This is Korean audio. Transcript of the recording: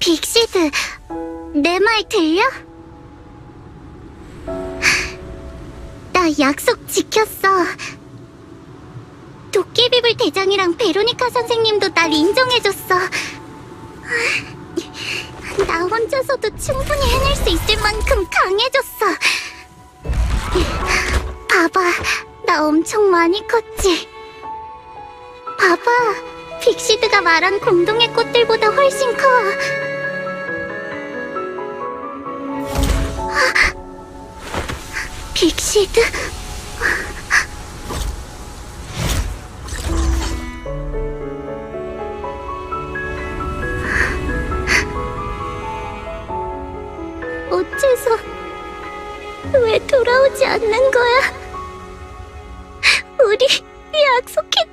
빅시드, 내 말 들려? 나 약속 지켰어. 도깨비불 대장이랑 베로니카 선생님도 날 인정해줬어. 나 혼자서도 충분히 해낼 수 있을 만큼 강해졌어. 봐봐, 나 엄청 많이 컸지. 봐봐, 빅시드가 말한 공동의 꽃들보다 훨씬 커. 빅시드? 어째서 왜 돌아오지 않는 거야? 우리 약속했잖아.